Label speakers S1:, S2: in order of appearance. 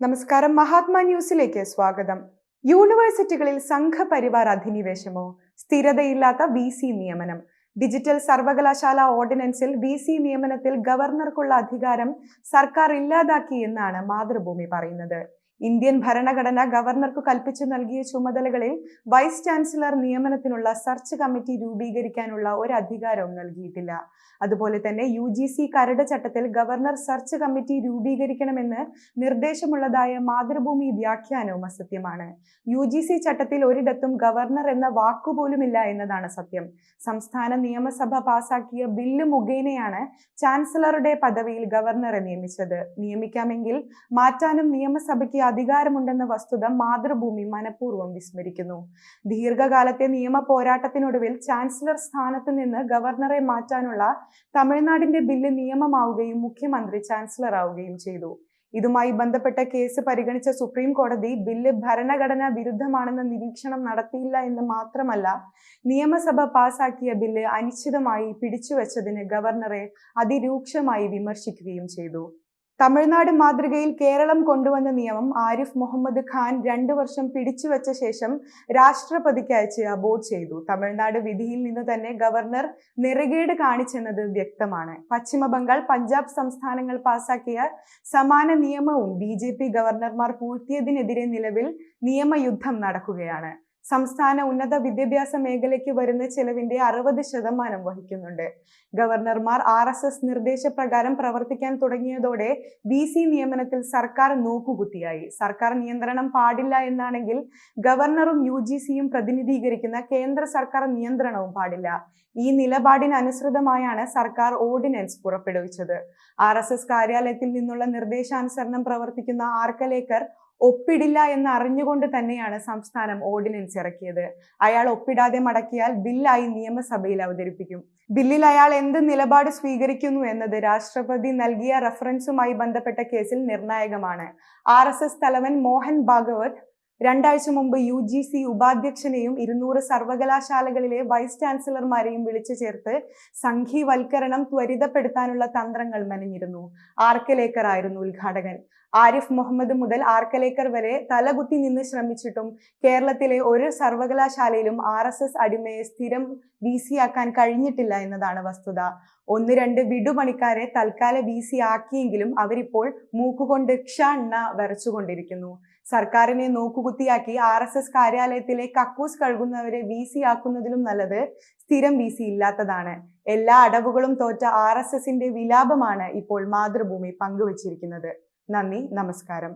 S1: നമസ്കാരം. മഹാത്മാ ന്യൂസിലേക്ക് സ്വാഗതം. യൂണിവേഴ്സിറ്റികളിൽ സംഘപരിവാർ അധിനിവേശമോ? സ്ഥിരതയില്ലാത്ത വി സി നിയമനം. ഡിജിറ്റൽ സർവകലാശാല ഓർഡിനൻസിൽ വി സി നിയമനത്തിൽ ഗവർണർക്കുള്ള അധികാരം സർക്കാർ ഇല്ലാതാക്കി എന്നാണ് മാതൃഭൂമി പറയുന്നത്. ഇന്ത്യൻ ഭരണഘടന ഗവർണർക്ക് കൽപ്പിച്ചു നൽകിയ ചുമതലകളിൽ വൈസ് ചാൻസലർ നിയമനത്തിനുള്ള സെർച്ച് കമ്മിറ്റി രൂപീകരിക്കാനുള്ള ഒരു അധികാരവും നൽകിയിട്ടില്ല. അതുപോലെ തന്നെ യു ജി സി കരട് ചട്ടത്തിൽ ഗവർണർ സെർച്ച് കമ്മിറ്റി രൂപീകരിക്കണമെന്ന് നിർദ്ദേശമുള്ളതായ മാതൃഭൂമി വ്യാഖ്യാനവും അസത്യമാണ്. യു ജി സി ചട്ടത്തിൽ ഒരിടത്തും ഗവർണർ എന്ന വാക്കുപോലുമില്ല എന്നതാണ് സത്യം. സംസ്ഥാന നിയമസഭ പാസാക്കിയ ബില്ല് മുഖേനയാണ് ചാൻസലറുടെ പദവിയിൽ ഗവർണറെ നിയമിച്ചത്. നിയമിക്കാമെങ്കിൽ മാറ്റാനും നിയമസഭയ്ക്ക് അധികാരമുണ്ടെന്ന വസ്തുത മാതൃഭൂമി മനഃപൂർവം വിസ്മരിക്കുന്നു. ദീർഘകാലത്തെ നിയമ പോരാട്ടത്തിനൊടുവിൽ ചാൻസലർ സ്ഥാനത്ത് നിന്ന് ഗവർണറെ മാറ്റാനുള്ള തമിഴ്നാടിന്റെ ബില്ല് നിയമമാവുകയും മുഖ്യമന്ത്രി ചാൻസലർ ആവുകയും ചെയ്തു. ഇതുമായി ബന്ധപ്പെട്ട കേസ് പരിഗണിച്ച സുപ്രീം കോടതി ബില്ല് ഭരണഘടനാ വിരുദ്ധമാണെന്ന നിരീക്ഷണം നടത്തിയില്ല എന്ന് മാത്രമല്ല നിയമസഭ പാസാക്കിയ ബില്ല് അനിശ്ചിതമായി പിടിച്ചുവച്ചതിന് ഗവർണറെ അതിരൂക്ഷമായി വിമർശിക്കുകയും ചെയ്തു. തമിഴ്നാട് മാതൃകയിൽ കേരളം കൊണ്ടുവന്ന നിയമം ആരിഫ് മുഹമ്മദ് ഖാൻ രണ്ടു വർഷം പിടിച്ചുവച്ച ശേഷം രാഷ്ട്രപതിക്ക് അയച്ച് അബോർഡ് ചെയ്തു. തമിഴ്നാട് വിധിയിൽ നിന്ന് തന്നെ ഗവർണർ നിറകേട് കാണിച്ചെന്നത് വ്യക്തമാണ്. പശ്ചിമ ബംഗാൾ പഞ്ചാബ് സംസ്ഥാനങ്ങൾ പാസാക്കിയ സമാന നിയമവും ബി ഗവർണർമാർ പൂഴ്ത്തിയതിനെതിരെ നിലവിൽ നിയമയുദ്ധം നടക്കുകയാണ്. സംസ്ഥാന ഉന്നത വിദ്യാഭ്യാസ മേഖലയ്ക്ക് വരുന്ന ചെലവിന്റെ അറുപത് ശതമാനം വഹിക്കുന്നുണ്ട്. ഗവർണർമാർ ആർ എസ് എസ് നിർദ്ദേശപ്രകാരം പ്രവർത്തിക്കാൻ തുടങ്ങിയതോടെ ബി സി നിയമനത്തിൽ സർക്കാർ നോക്കുകുത്തിയായി. സർക്കാർ നിയന്ത്രണം പാടില്ല എന്നാണെങ്കിൽ ഗവർണറും യു ജി സിയും പ്രതിനിധീകരിക്കുന്ന കേന്ദ്ര സർക്കാർ നിയന്ത്രണവും പാടില്ല. ഈ നിലപാടിന് അനുസൃതമായാണ് സർക്കാർ ഓർഡിനൻസ് പുറപ്പെടുവിച്ചത്. ആർ എസ് എസ് കാര്യാലയത്തിൽ നിന്നുള്ള നിർദ്ദേശാനുസരണം പ്രവർത്തിക്കുന്ന ആർക്കലേക്കർ ഒപ്പിടില്ല എന്ന് അറിഞ്ഞുകൊണ്ട് തന്നെയാണ് സംസ്ഥാനം ഓർഡിനൻസ് ഇറക്കിയത്. അയാൾ ഒപ്പിടാതെ മടക്കിയാൽ ബില്ലായി നിയമസഭയിൽ അവതരിപ്പിക്കും. ബില്ലിൽ അയാൾ എന്ത് നിലപാട് സ്വീകരിക്കുന്നു എന്നത് രാഷ്ട്രപതി നൽകിയ റഫറൻസുമായി ബന്ധപ്പെട്ട കേസിൽ നിർണായകമാണ്. ആർ തലവൻ മോഹൻ ഭാഗവത് രണ്ടാഴ്ച മുമ്പ് യു ജി സി ഉപാധ്യക്ഷനെയും ഇരുന്നൂറ് സർവകലാശാലകളിലെ വൈസ് ചാൻസലർമാരെയും വിളിച്ചു ചേർത്ത് സംഘീവൽക്കരണം ത്വരിതപ്പെടുത്താനുള്ള തന്ത്രങ്ങൾ മെനഞ്ഞിരുന്നു. ആർക്കലേക്കർ ആയിരുന്നു ഉദ്ഘാടകൻ. ആരിഫ് മുഹമ്മദ് മുതൽ ആർക്കലേക്കർ വരെ തലകുത്തി നിന്ന് ശ്രമിച്ചിട്ടും കേരളത്തിലെ ഒരു സർവകലാശാലയിലും ആർ എസ് എസ് അടിമയെ സ്ഥിരം വി സി ആക്കാൻ കഴിഞ്ഞിട്ടില്ല എന്നതാണ് വസ്തുത. ഒന്ന് രണ്ട് വിടുപണിക്കാരെ തൽക്കാല വി സി ആക്കിയെങ്കിലും അവരിപ്പോൾ മൂക്കുകൊണ്ട് ക്ഷ എണ്ണ വരച്ചുകൊണ്ടിരിക്കുന്നു. സർക്കാരിനെ നോക്കുകുത്തിയാക്കി ആർ എസ് എസ് കാര്യാലയത്തിലെ കക്കൂസ് കഴുകുന്നവരെ വി സി ആക്കുന്നതിലും നല്ലത് സ്ഥിരം വി സി ഇല്ലാത്തതാണ്. എല്ലാ അടവുകളും തോറ്റ ആർ എസ് എസിന്റെ വിലാപമാണ് ഇപ്പോൾ മാതൃഭൂമി പങ്കുവച്ചിരിക്കുന്നത്. നന്ദി നമസ്കാരം.